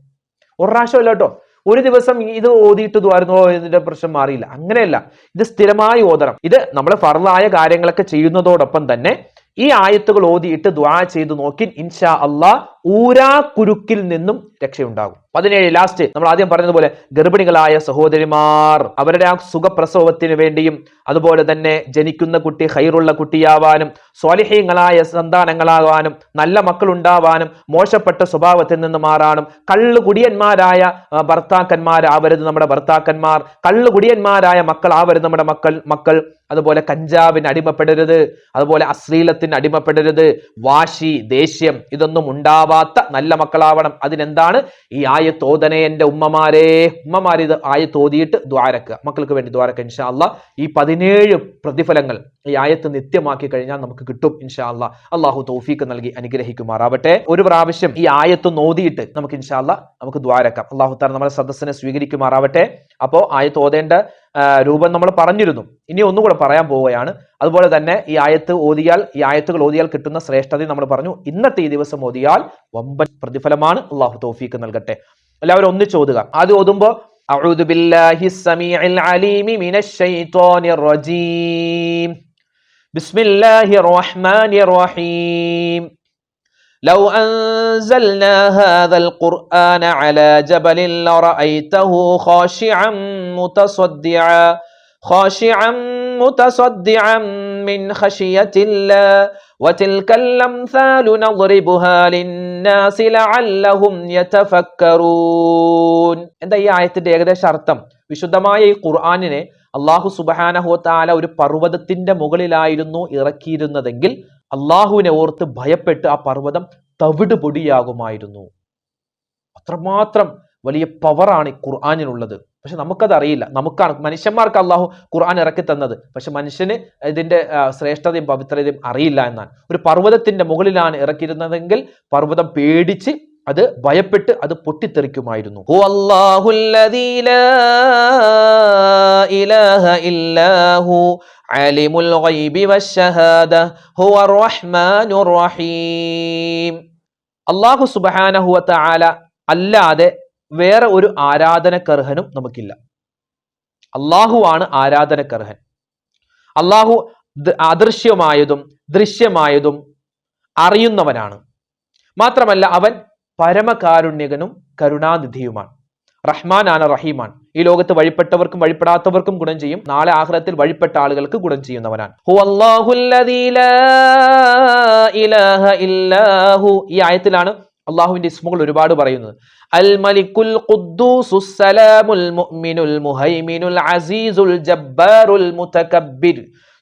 ഒരു കേട്ടോ. ഒരു ദിവസം ഇത് ഓതിയിട്ട് ദ്വാരുന്നോ ഇതിന്റെ പ്രശ്നം മാറിയില്ല. അങ്ങനെയല്ല. ഇത് സ്ഥിരമായി ഓതണം. ഇത് നമ്മൾ ഫറലായ കാര്യങ്ങളൊക്കെ ചെയ്യുന്നതോടൊപ്പം തന്നെ ഈ ആയത്തുകൾ ഓതിയിട്ട് ദ്വാ ചെയ്ത് നോക്കി ഇൻഷാ അള്ളാ ഊരാ കുരുക്കിൽ നിന്നും രക്ഷയുണ്ടാകും. പതിനേഴ് ലാസ്റ്റ് നമ്മൾ ആദ്യം പറഞ്ഞതുപോലെ ഗർഭിണികളായ സഹോദരിമാർ അവരുടെ ആ സുഖപ്രസവത്തിന് വേണ്ടിയും അതുപോലെ തന്നെ ജനിക്കുന്ന കുട്ടി ഹൈറുള്ള കുട്ടിയാവാനും സ്വാലിഹ്യങ്ങളായ സന്താനങ്ങളാവാനും നല്ല മക്കൾ ഉണ്ടാവാനും മോശപ്പെട്ട സ്വഭാവത്തിൽ നിന്ന് മാറാനും കള്ളുകുടിയന്മാരായ ഭർത്താക്കന്മാരാവരുത് നമ്മുടെ ഭർത്താക്കന്മാർ കള്ളുകുടിയന്മാരായ മക്കൾ ആവരുത് നമ്മുടെ മക്കൾ മക്കൾ അതുപോലെ കഞ്ചാവിന് അടിമപ്പെടരുത് അതുപോലെ അശ്ലീലത്തിന് അടിമപ്പെടരുത് വാശി ദേഷ്യം ഇതൊന്നും ഉണ്ടാവാൻ മക്കളാവാത്ത നല്ല മക്കളാവണം. അതിനെന്താണ്? ഈ ആയത്ത് ഓതനെ എന്റെ ഉമ്മമാരെ. ഉമ്മമാരെ ഇത് ആയത്ത് ഓതിയിട്ട് ദ്വാരക്കുക മക്കൾക്ക് വേണ്ടി ദ്വാരക്കുക ഇൻഷാല്ല ഈ പതിനേഴ് പ്രതിഫലങ്ങൾ ഈ ആയത്ത് നിത്യമാക്കി കഴിഞ്ഞാൽ നമുക്ക് കിട്ടും ഇൻഷാ അല്ലാ അള്ളാഹു തോഫീക്ക് നൽകി അനുഗ്രഹിക്കുമാറാവട്ടെ. ഒരു പ്രാവശ്യം ഈ ആയത്ത് നോതിയിട്ട് നമുക്ക് ഇൻഷാല്ല നമുക്ക് ദ്വാരക്കാം അള്ളാഹു താല നമ്മുടെ സദസ്സിനെ സ്വീകരിക്കുമാറാവട്ടെ. അപ്പോ ആയത്ത് ഓതേണ്ട രൂപം നമ്മൾ പറഞ്ഞിരുന്നു ഇനി ഒന്നുകൂടെ പറയാൻ പോവുകയാണ് അതുപോലെ തന്നെ ഈ ആയത്ത് ഓതിയാൽ ഈ ആയത്തുകൾ ഓതിയാൽ കിട്ടുന്ന ശ്രേഷ്ഠത നമ്മൾ പറഞ്ഞു ഇന്നത്തെ ഈ ദിവസം ഓതിയാൽ വമ്പൻ പ്രതിഫലമാണ് അള്ളാഹു തൗഫീക്ക് നൽകട്ടെ എല്ലാവരും ഒന്നിച്ച് ഓതുക ആദ്യം ഓതുമ്പോ أعوذ بالله السميع العليم من الشيطان الرجيم بسم الله الرحمن الرحيم لو أنزلنا هذا القرآن على جبل لرأيته خاشعا متصدعا خاشعا متصدعا من خشية الله وتلك الأمثال نضربها للناس لعلهم يتفكرون എന്താ ഈ ആയത്തിന്റെ ഏകദേശ അർത്ഥം വിശുദ്ധമായ ഈ ഖുർആനിനെ അള്ളാഹു സുബഹാനഹു താല ഒരു പർവ്വതത്തിന്റെ മുകളിലായിരുന്നു ഇറക്കിയിരുന്നതെങ്കിൽ അള്ളാഹുവിനെ ഓർത്ത് ഭയപ്പെട്ട് ആ പർവതം തവിട് പൊടിയാകുമായിരുന്നു അത്രമാത്രം വലിയ പവറാണ് ഈ ഖുർആാനിനുള്ളത്. പക്ഷെ നമുക്കത് അറിയില്ല നമുക്കാണ് മനുഷ്യന്മാർക്ക് അള്ളാഹു ഖുർആൻ ഇറക്കി തന്നത്. പക്ഷെ മനുഷ്യന് ഇതിന്റെ ശ്രേഷ്ഠതയും പവിത്രതയും അറിയില്ല എന്നാണ്. ഒരു പർവതത്തിന്റെ മുകളിലാണ് ഇറക്കിയിരുന്നതെങ്കിൽ പർവതം പേടിച്ച് അത് ഭയപ്പെട്ട് അത് പൊട്ടിത്തെറിക്കുമായിരുന്നു. ഓ ഇലാഹ അലിമുൽ അല്ലാഹു സുബ്ഹാനഹു വ അല്ലാതെ വേറെ ഒരു ആരാധനക്കർഹനും നമുക്കില്ല. അള്ളാഹുവാണ് ആരാധനക്കർഹൻ. അള്ളാഹു അദൃശ്യമായതും ദൃശ്യമായതും അറിയുന്നവനാണ്. മാത്രമല്ല അവൻ പരമകാരുണ്യകനും കരുണാനിധിയുമാണ്. റഹ്മാനാണ് റഹീമാണ്. ഈ ലോകത്ത് വഴിപ്പെട്ടവർക്കും വഴിപ്പെടാത്തവർക്കും ഗുണം ചെയ്യും. നാളെ ആഹ്റത്തിൽ വഴിപ്പെട്ട ആളുകൾക്ക് ഗുണം ചെയ്യുന്നവനാണ്. ഈ ആയത്തിലാണ് അള്ളാഹുവിന്റെ ഇസ്മുകൾ ഒരുപാട് പറയുന്നത്. അൽ മലിക്കുൽ ഖുദ്ദൂസുസ്സലാമുൽ മുഅ്മിനുൽ മുഹൈമിനുൽ അസീസുൽ ജബ്ബാറുൽ മുതകബ്ബിർ.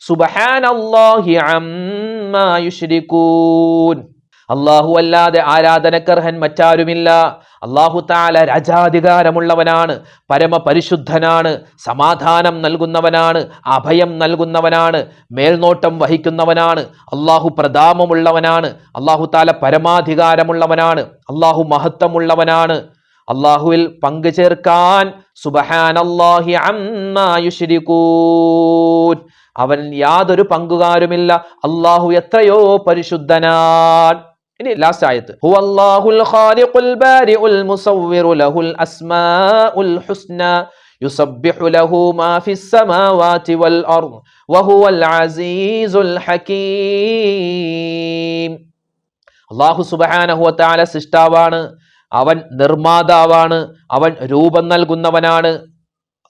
സുബ്ഹാനല്ലാഹി അമ്മാ യുശ്രികൂൻ അള്ളാഹു അല്ലാതെ ആരാധനക്കർഹൻ മറ്റാരുമില്ല. അള്ളാഹു താല രാജാധികാരമുള്ളവനാണ് പരമപരിശുദ്ധനാണ് സമാധാനം നൽകുന്നവനാണ് അഭയം നൽകുന്നവനാണ് മേൽനോട്ടം വഹിക്കുന്നവനാണ് അള്ളാഹു പ്രതാപമുള്ളവനാണ് അള്ളാഹു താല പരമാധികാരമുള്ളവനാണ് അള്ളാഹു മഹത്വമുള്ളവനാണ്. അള്ളാഹുവിൽ പങ്കു ചേർക്കാൻ അവൻ യാതൊരു പങ്കുകാരുമില്ല. അള്ളാഹു എത്രയോ പരിശുദ്ധനാൻ. ഇനി ലാസ്റ്റ് ആയത്ത് ഹുവല്ലാഹുൽ ഖാലിഖുൽ ബാരിഉൽ മുസവ്വിറു ലഹുൽ അസ്മാഉൽ ഹുസ്ന ലഹു മാ ഹകീം അല്ലാഹു സുബ്ഹാനഹു വ തആല സൃഷ്ടാവാണ്. അവൻ നിർമാതാവാണ് അവൻ രൂപം നൽകുന്നവനാണ്.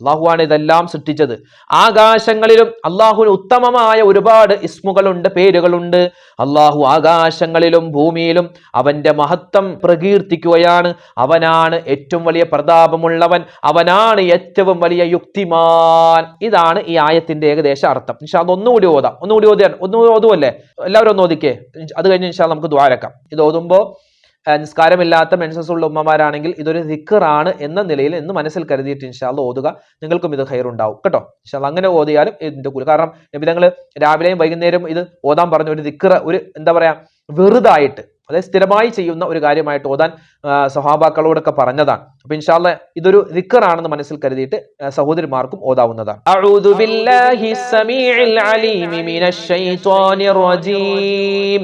അള്ളാഹുവാണ് ഇതെല്ലാം സൃഷ്ടിച്ചത്. ആകാശങ്ങളിലും അള്ളാഹുവിന് ഉത്തമമായ ഒരുപാട് ഇസ്മുകളുണ്ട് പേരുകളുണ്ട്. അള്ളാഹു ആകാശങ്ങളിലും ഭൂമിയിലും അവന്റെ മഹത്വം പ്രകീർത്തിക്കുകയാണ്. അവനാണ് ഏറ്റവും വലിയ പ്രതാപമുള്ളവൻ. അവനാണ് ഏറ്റവും വലിയ യുക്തിമാൻ. ഇതാണ് ഈ ആയത്തിന്റെ ഏകദേശ അർത്ഥം. ഇൻഷാ അത് ഒന്നുകൂടി ഓതാം. ഒന്നുകൂടി ഓതിയാൻ ഒന്നുകൂടി ഓതുമല്ലേ എല്ലാവരും ഒന്ന് ഓദിക്കേ അത് കഴിഞ്ഞ് ഇൻഷാ നമുക്ക് ദ്വാരക്കാം. ഇത് ഓതുമ്പോൾ നിസ്കാരമില്ലാത്ത മെൻസസ് ഉള്ള ഉമ്മമാരാണെങ്കിൽ ഇതൊരു ദിക്കറാണ് എന്ന നിലയിൽ എന്ന് മനസ്സിൽ കരുതിയിട്ട് ഇൻഷാല്ല ഓതുക. നിങ്ങൾക്കും ഇത് ഹൈർ ഉണ്ടാവും കേട്ടോ? ഇൻഷാല്ല അങ്ങനെ ഓതിയാലും ഇതിന്റെ കൂലി. കാരണം നബിതങ്ങൾ രാവിലെയും വൈകുന്നേരം ഇത് ഓതാൻ പറഞ്ഞ ഒരു ദിക്കറ ഒരു എന്താ പറയാ വെറുതായിട്ട് അതായത് സ്ഥിരമായി ചെയ്യുന്ന ഒരു കാര്യമായിട്ട് ഓതാൻ സഹാബാക്കളോടൊക്കെ പറഞ്ഞതാണ്. അപ്പൊ ഇൻഷാല്ല ഇതൊരു ദിക്കറാണെന്ന് മനസ്സിൽ കരുതിയിട്ട് സഹോദരിമാർക്കും ഓതാവുന്നതാണ്. അഊദു ബില്ലാഹി സമീഇൽ അലീമി മിനശ് ശൈത്വാനിർ റജീം.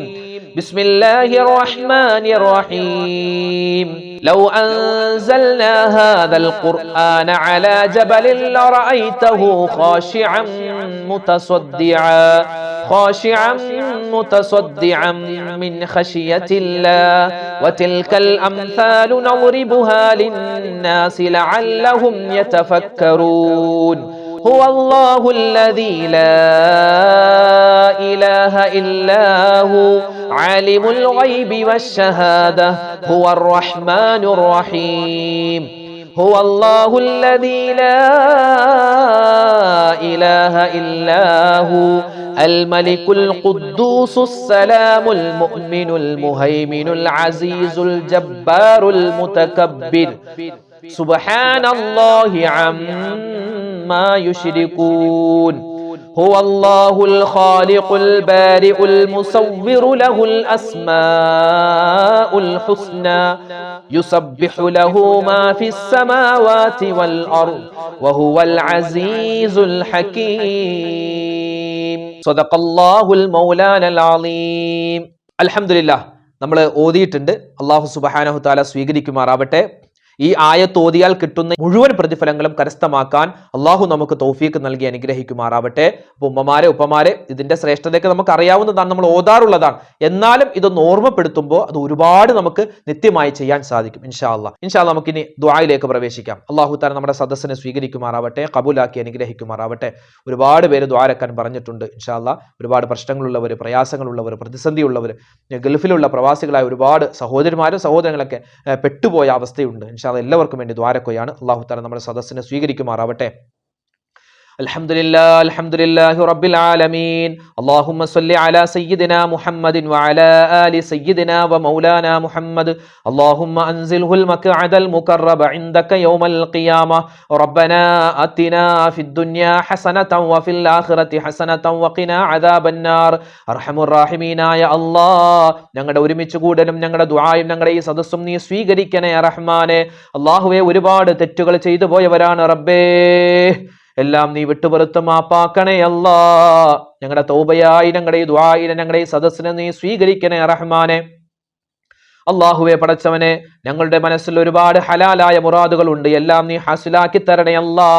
بسم الله الرحمن الرحيم. لو أنزلنا هذا القرآن على جبل لرأيته خاشعا متصدعا خاشعا متصدعا من خشية الله. وتلك الأمثال نضربها للناس لعلهم يتفكرون. هو الله الذي لا إله إلا هو عالم الغيب والشهادة هو الرحمن الرحيم. هو الله الذي لا إله إلا هو الملك القدوس السلام المؤمن المهيمن العزيز الجبار المتكبر. سبحان الله عما يشركون هو الله الخالق البارئ المصور له الأسماء الحسنى يسبح له ما في السماوات والأرض وهو العزيز الحكيم صدق الله المولان العظيم الحمد لله നമ്മൾ ഓതിയിട്ടുണ്ട് അള്ളാഹു സുബഹാനഹു താല സ്വീകരിക്കുമാറാവട്ടെ ഈ ആയത്ത് ഓതിയാൽ കിട്ടുന്ന മുഴുവൻ പ്രതിഫലങ്ങളും കരസ്ഥമാക്കാൻ അള്ളാഹു നമുക്ക് തൗഫീക്ക് നൽകി അനുഗ്രഹിക്കുമാറാവട്ടെ. അപ്പൊ ഉമ്മമാരെ ഉപ്പമാരെ ഇതിന്റെ ശ്രേഷ്ഠതയൊക്കെ നമുക്ക് അറിയാവുന്നതാണ് നമ്മൾ ഓതാറുള്ളതാണ്. എന്നാലും ഇതൊന്ന് ഓർമ്മപ്പെടുത്തുമ്പോൾ അത് ഒരുപാട് നമുക്ക് നിത്യമായി ചെയ്യാൻ സാധിക്കും ഇൻഷാ അള്ളാഹ് ഇൻഷാ ഇനി ദ്വായിലേക്ക് പ്രവേശിക്കാം. അള്ളാഹു താൻ നമ്മുടെ സദസ്സിനെ സ്വീകരിക്കുമാറാവട്ടെ കബൂലാക്കി അനുഗ്രഹിക്കുമാറാവട്ടെ. ഒരുപാട് പേര് ദ്വാരക്കാൻ പറഞ്ഞിട്ടുണ്ട് ഇൻഷാ ഒരുപാട് പ്രശ്നങ്ങളുള്ളവർ പ്രയാസങ്ങളുള്ളവർ പ്രതിസന്ധിയുള്ളവർ ഗൾഫിലുള്ള പ്രവാസികളായ ഒരുപാട് സഹോദരിമാരും സഹോദരങ്ങളൊക്കെ പെട്ടുപോയ അവസ്ഥയുണ്ട് ഇൻഷാ എല്ലാവർക്കും വേണ്ടി ദ്വാരക്കുകയാണ് അള്ളാഹു താല നമ്മുടെ സദസ്സിനെ സ്വീകരിക്കുമാറാവട്ടെ. الحمد لله الحمد لله رب العالمين اللهم صل على سيدنا محمد وعلى آل سيدنا ومولانا محمد اللهم أنزله المقعد المكرب عندك يوم القيامة ربنا أتنا في الدنيا حسنة وفي الآخرة حسنة وقنا عذاب النار أرحم الراحمين يا الله ഞങ്ങളുടെ ഒരുമിച്ച് കൂടലും ഞങ്ങളുടെ ദുആയും ഞങ്ങളുടെ ഈ സദസ്സും നീ സ്വീകരിക്കണേ റഹ്മാനെ അള്ളാഹുവെ ഒരുപാട് തെറ്റുകൾ ചെയ്തു പോയവരാണ് റബ്ബേ എല്ലാം നീ വിട്ടുപുറത്ത് മാപ്പാക്കണേ അല്ലാ. ഞങ്ങളുടെ തൗബയായി ഞങ്ങളുടെ ഈ ഞങ്ങളുടെ സദസ്സിനെ നീ സ്വീകരിക്കണേ റഹ്മാനെ. അള്ളാഹുവെ പടച്ചവനെ ഞങ്ങളുടെ മനസ്സിൽ ഒരുപാട് ഹലാലായ മുറാദുകൾ ഉണ്ട് എല്ലാം നീ ഹാസിലാക്കി തരണേ അല്ലാ.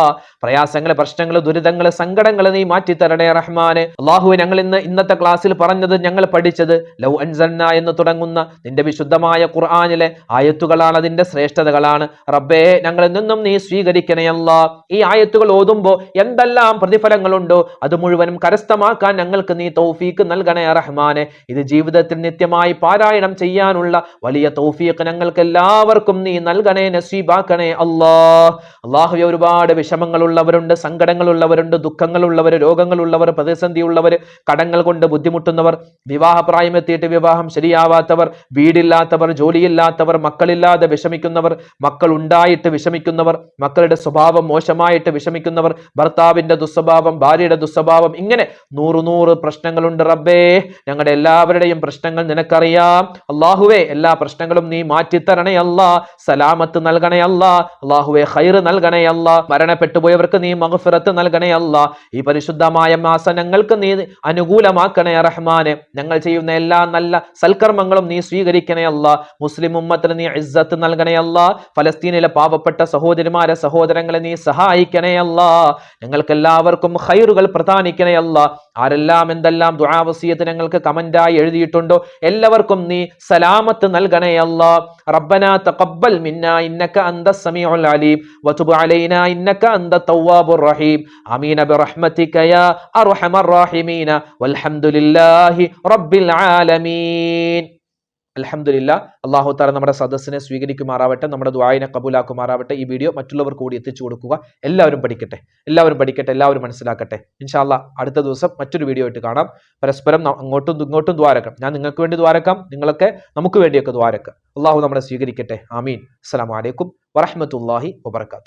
പ്രയാസങ്ങൾ പ്രശ്നങ്ങൾ ദുരിതങ്ങൾ സങ്കടങ്ങൾ നീ മാറ്റി തരണേ റഹ്മാന്. അള്ളാഹു ഞങ്ങൾ ഇന്ന് ഇന്നത്തെ ക്ലാസ്സിൽ പറഞ്ഞത് ഞങ്ങൾ പഠിച്ചത് ലൗ അൻസന്ന എന്ന് തുടങ്ങുന്ന നിന്റെ വിശുദ്ധമായ ഖുർആാനിലെ ആയത്തുകളാണ് അതിന്റെ ശ്രേഷ്ഠതകളാണ്. റബ്ബേ ഞങ്ങളിൽ നിന്നും നീ സ്വീകരിക്കണേ അല്ലാ. ഈ ആയത്തുകൾ ഓതുമ്പോൾ എന്തെല്ലാം പ്രതിഫലങ്ങളുണ്ടോ അത് മുഴുവനും കരസ്ഥമാക്കാൻ ഞങ്ങൾക്ക് നീ തൗഫീക്ക് നൽകണേ റഹ്മാനെ. ഇത് ജീവിതത്തിൽ നിത്യമായി പാരായണം ചെയ്യാനുള്ള വലിയ തൗഫീഖ് ഞങ്ങൾക്ക് എല്ലാവർക്കും നീ നൽകണേ നസീബാക്കണേ അല്ലാ അള്ളാഹുവെ ഒരുപാട് വിഷമങ്ങളുള്ളവരുണ്ട് സങ്കടങ്ങളുള്ളവരുണ്ട് ദുഃഖങ്ങളുള്ളവർ രോഗങ്ങളുള്ളവർ പ്രതിസന്ധിയുള്ളവർ കടങ്ങൾ കൊണ്ട് ബുദ്ധിമുട്ടുന്നവർ വിവാഹപ്രായം എത്തിയിട്ട് വിവാഹം ശരിയാവാത്തവർ വീടില്ലാത്തവർ ജോലിയില്ലാത്തവർ മക്കളില്ലാതെ വിഷമിക്കുന്നവർ മക്കൾ ഉണ്ടായിട്ട് വിഷമിക്കുന്നവർ മക്കളുടെ സ്വഭാവം മോശമായിട്ട് വിഷമിക്കുന്നവർ ഭർത്താവിന്റെ ദുസ്വഭാവം ഭാര്യയുടെ ദുസ്വഭാവം ഇങ്ങനെ നൂറ് നൂറ് പ്രശ്നങ്ങളുണ്ട് റബ്ബേ. ഞങ്ങളുടെ എല്ലാവരുടെയും പ്രശ്നങ്ങൾ നിനക്കറിയാം. അള്ളാഹുവേ എല്ലാ പ്രശ്നങ്ങളും നീ മാറ്റിത്തരണേ. അല്ല സലാമത്ത് നൽകണയല്ല അള്ളാഹുവെ ഹൈർ നൽകണയല്ല മരണപ്പെട്ടുപോയവർക്ക് മരണപ്പെട്ടു പോയവർക്ക് നീ മഹഫിറത്ത് നൽകണയല്ല ഈ പരിശുദ്ധമായ മാസനങ്ങൾക്ക് നീ അനുകൂലമാക്കണേ റഹ്മാനെ. ഞങ്ങൾ ചെയ്യുന്ന എല്ലാ നല്ല സൽക്കർമ്മങ്ങളും നീ സ്വീകരിക്കണയല്ല മുസ്ലിം ഉമ്മത്തിന് നീ ഇസ്സത്ത് നൽകണയല്ല ഫലസ്തീനിലെ പാവപ്പെട്ട സഹോദരിമാരെ സഹോദരങ്ങളെ നീ സഹായിക്കണേ അല്ല ഞങ്ങൾക്ക് എല്ലാവർക്കും ഖൈറുകൾ പ്രദാനിക്കണേ അല്ല ആരെല്ലാം എന്തെല്ലാം ദുആവസിയത്ത് ഞങ്ങൾക്ക് കമന്റായി എഴുതിയിട്ടുണ്ടോ എല്ലാവർക്കും നീ സലാമത്ത് നൽകണേ അല്ലാ. റബ്ബന തഖബ്ബൽ ഇന്നക അന്ത സമീഉൽ അലീം. ഇന്നക അന്ത റഹീം. ബിറഹ്മതിക യാ അർഹമർ റഹീമീന. വൽഹംദുലില്ലാഹി റബ്ബിൽ ആലമീൻ. അലഹമില്ല അള്ളാഹു താല നമ്മുടെ സദസ്സിനെ സ്വീകരിക്കുമാറാവട്ടെ നമ്മുടെ ദ്വായനെ കബൂലാക്കുമാറാവട്ടെ ഈ വീഡിയോ മറ്റുള്ളവർക്ക് കൂടി എത്തിച്ചു കൊടുക്കുക. എല്ലാവരും പഠിക്കട്ടെ എല്ലാവരും പഠിക്കട്ടെ എല്ലാവരും മനസ്സിലാക്കട്ടെ. ഇൻഷാല്ല അടുത്ത ദിവസം മറ്റൊരു വീഡിയോ ആയിട്ട് കാണാം. പരസ്പരം അങ്ങോട്ടും ഇങ്ങോട്ടും ദ്വാരക്കാം ഞാൻ നിങ്ങൾക്ക് വേണ്ടി ദ്വാരക്കാം നിങ്ങളൊക്കെ നമുക്ക് വേണ്ടിയൊക്കെ ദ്വാരക്കാം അള്ളാഹു നമ്മളെ സ്വീകരിക്കട്ടെ. ആമീൻ. അസ്സലാമു അലൈക്കും വറഹ്മത്തുള്ളാഹി വബർക്കാത്തു